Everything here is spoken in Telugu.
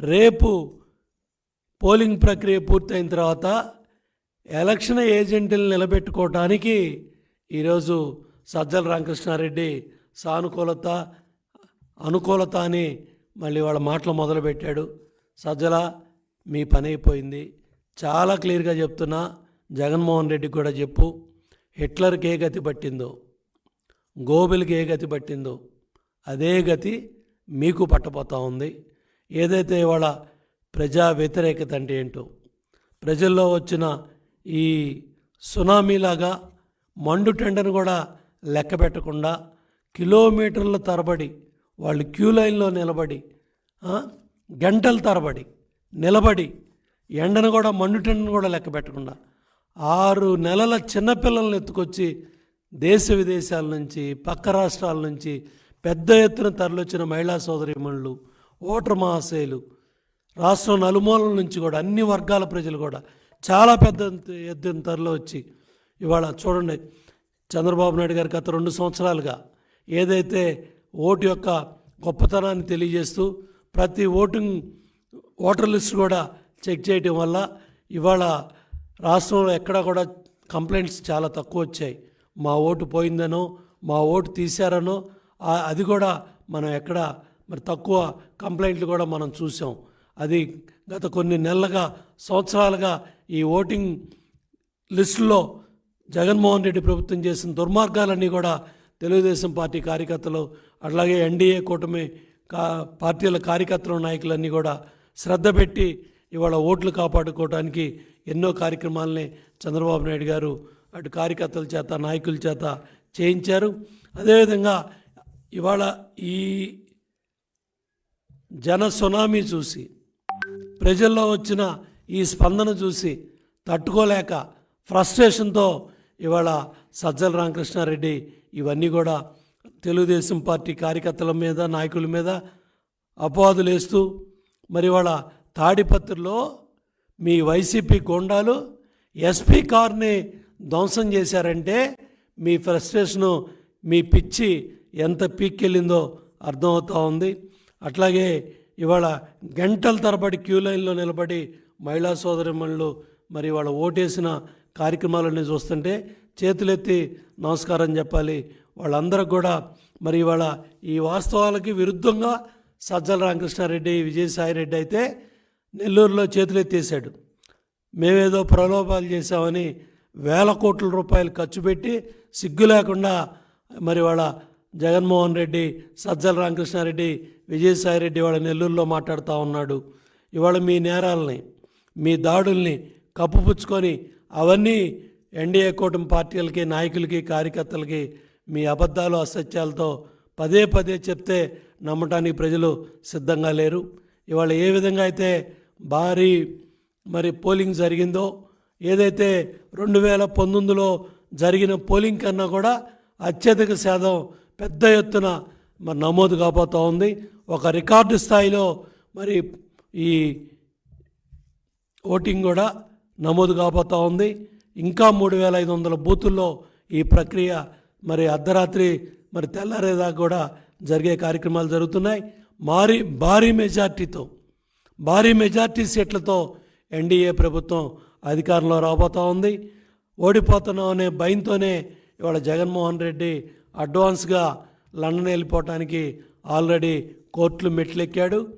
రేపు పోలింగ్ ప్రక్రియ పూర్తయిన తర్వాత ఎలక్షన్ ఏజెంట్లు నిలబెట్టుకోవటానికి ఈరోజు సజ్జల రామకృష్ణారెడ్డి సానుకూలత అనుకూలత అని మళ్ళీ వాళ్ళ మాటలు మొదలుపెట్టాడు. సజ్జల మీ పని అయిపోయింది. చాలా క్లియర్గా చెప్తున్నా జగన్మోహన్ రెడ్డికి కూడా చెప్పు. హిట్లర్కి ఏ గతి పట్టిందో గోబెల్కి ఏ గతి పట్టిందో అదే గతి మీకు పట్టపోతూ ఉంది. ఏదైతే ఇవాళ ప్రజా వ్యతిరేకత అంటే ఏంటో ప్రజల్లో వచ్చిన ఈ సునామీలాగా మండు టెండను కూడా లెక్క పెట్టకుండా కిలోమీటర్ల తరబడి వాళ్ళు క్యూ లైన్లో నిలబడి గంటల తరబడి నిలబడి ఎండను కూడా మండు టెండను కూడా లెక్క పెట్టకుండా ఆరు నెలల చిన్నపిల్లల్ని ఎత్తుకొచ్చి దేశ విదేశాల నుంచి పక్క రాష్ట్రాల నుంచి పెద్ద ఎత్తున తరలొచ్చిన మహిళా సోదరిమణులు ఓటర్ మహాశయులు రాష్ట్రం నలుమూలల నుంచి కూడా అన్ని వర్గాల ప్రజలు కూడా చాలా పెద్ద ఎత్తున తరలి వచ్చి ఇవాళ చూడండి చంద్రబాబు నాయుడు గారు గత రెండు సంవత్సరాలుగా ఏదైతే ఓటు యొక్క గొప్పతనాన్ని తెలియజేస్తూ ప్రతి ఓటింగ్ ఓటర్ లిస్ట్ కూడా చెక్ చేయటం వల్ల ఇవాళ రాష్ట్రంలో ఎక్కడా కూడా కంప్లైంట్స్ చాలా తక్కువ వచ్చాయి. మా ఓటు పోయిందనో మా ఓటు తీశారనో అది కూడా మనం ఎక్కడ మరి తక్కువ కంప్లైంట్లు కూడా మనం చూసాం. అది గత కొన్ని నెలలుగా సంవత్సరాలుగా ఈ ఓటింగ్ లిస్టులో జగన్మోహన్ రెడ్డి ప్రభుత్వం చేసిన దుర్మార్గాలన్నీ కూడా తెలుగుదేశం పార్టీ కార్యకర్తలు అట్లాగే ఎన్డీఏ కూటమి కా పార్టీల కార్యకర్తలు నాయకులన్నీ కూడా శ్రద్ధ పెట్టి ఇవాళ ఓట్లు కాపాడుకోవడానికి ఎన్నో కార్యక్రమాలని చంద్రబాబు నాయుడు గారు అటు కార్యకర్తల చేత నాయకుల చేత చేయించారు. అదేవిధంగా ఇవాళ ఈ జన సునామీ చూసి ప్రజల్లో వచ్చిన ఈ స్పందన చూసి తట్టుకోలేక ఫ్రస్ట్రేషన్తో ఇవాళ సజ్జల రామకృష్ణారెడ్డి ఇవన్నీ కూడా తెలుగుదేశం పార్టీ కార్యకర్తల మీద నాయకుల మీద అపవాదులు వేస్తూ మరి ఇవాళ తాడిపత్రిలో మీ వైసీపీ గోండాలు ఎస్పీ కార్ని ధ్వంసం చేశారంటే మీ ఫ్రస్ట్రేషను మీ పిచ్చి ఎంత పీక్కెళ్ళిందో అర్థమవుతూ ఉంది. అట్లాగే ఇవాళ గంటల తరబడి క్యూ లైన్లో నిలబడి మహిళా సోదరిమణులు మరి వాళ్ళ ఓటేసిన కార్యక్రమాలన్నీ చూస్తుంటే చేతులెత్తి నమస్కారం చెప్పాలి. వాళ్ళందరికి కూడా మరి ఇవాళ ఈ వాస్తవాలకి విరుద్ధంగా సజ్జల రామకృష్ణారెడ్డి విజయసాయిరెడ్డి అయితే నెల్లూరులో చేతులెత్తేసాడు మేమేదో ప్రలోభాలు చేశామని వేల కోట్ల రూపాయలు ఖర్చు పెట్టి సిగ్గు లేకుండా మరి వాళ్ళ జగన్మోహన్ రెడ్డి సజ్జల రామకృష్ణారెడ్డి విజయసాయిరెడ్డి వాళ్ళ నెల్లూరులో మాట్లాడుతూ ఉన్నాడు. ఇవాళ మీ నేరాలని మీ దాడుల్ని కప్పుపుచ్చుకొని అవన్నీ ఎన్డీఏ కూటమి పార్టీలకి నాయకులకి కార్యకర్తలకి మీ అబద్ధాలు అసత్యాలతో పదే పదే చెప్తే నమ్మటానికి ప్రజలు సిద్ధంగా లేరు. ఇవాళ ఏ విధంగా అయితే భారీ మరి పోలింగ్ జరిగిందో ఏదైతే రెండు వేల పంతొమ్మిదిలో జరిగిన పోలింగ్ కన్నా కూడా అత్యధిక శాతం పెద్ద ఎత్తున మరి నమోదు కాబోతూ ఉంది. ఒక రికార్డు స్థాయిలో మరి ఈ ఓటింగ్ కూడా నమోదు కాబోతూ ఉంది. ఇంకా మూడు వేల ఐదు వందల బూతుల్లో ఈ ప్రక్రియ మరి అర్ధరాత్రి మరి తెల్లారేదాకా కూడా జరిగే కార్యక్రమాలు జరుగుతున్నాయి. మారీ భారీ మెజార్టీతో భారీ మెజార్టీ సీట్లతో ఎన్డీఏ ప్రభుత్వం అధికారంలో రాబోతూ ఉంది. ఓడిపోతున్నాం అనే భయంతోనే ఇవాళ జగన్మోహన్ రెడ్డి అడ్వాన్స్గా లండన్ వెళ్ళిపోవటానికి ఆల్రెడీ కోర్టులు మెట్లెక్కాడు.